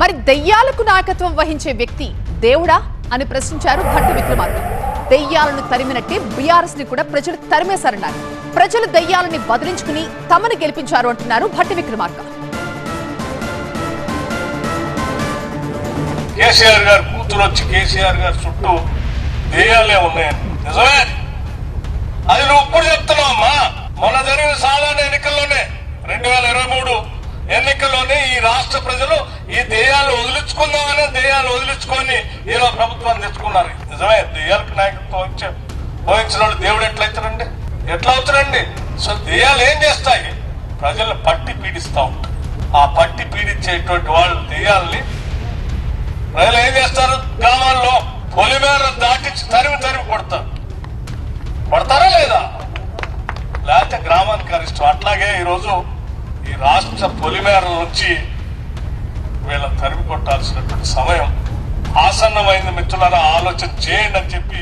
మరి దెయ్యాలకు నాయకత్వం వహించే వ్యక్తి దేవుడా అని ప్రశ్నించారు భట్టి విక్రమార్క. దెయ్యాలను తరిమినట్టే బీఆర్ఎస్ని కూడా ప్రజలు తరిమేశారన్నారు. ప్రజలు దెయ్యాలని బదిలించుకుని తమను గెలిపించారు అంటున్నారు భట్టి విక్రమార్క. కేసీఆర్ గారు కూతురు వచ్చి కేసీఆర్ గారు చుట్టూ దెయ్యాలే ఉన్నాయని. నిజమే? అది నువ్వు ఇప్పుడు చెప్తున్నావు అమ్మా మొన్న జరిగిన సాధారణ ఎన్నికల్లోనే రెండు వేల ఇరవై మూడు ఎన్నికల్లోనే ఈ రాష్ట్ర ప్రజలు ఈ దెయ్యాలు ఏదో ప్రభుత్వాన్ని తెచ్చుకున్నారు. నిజమే దెయ్యాలకు నాయకత్వం ఇచ్చే వహించిన వాళ్ళు దేవుడు ఎట్లయితారండి ఎట్లా అవుతారండి? సో దెయ్యాలు ఏం చేస్తాయి? ప్రజల్ని పట్టి పీడిస్తూ ఉంటాయి ఆ పట్టి పీడించేటువంటి వాళ్ళు దెయ్యాలని ప్రజలు ఏం చేస్తారు? గ్రామాల్లో పొలిమేర దాటించి తరిమి తరిమి కొడతారు. కొడతారా లేదా? లేకపోతే గ్రామానికి అరిష్టం. అట్లాగే ఈరోజు ఈ రాష్ట్ర పొలిమేర నుంచి వీళ్ళని తరిమి కొట్టాల్సినటువంటి సమయం ప్రసన్నమైన మిత్రులారా ఆలోచన చేయండి అని చెప్పి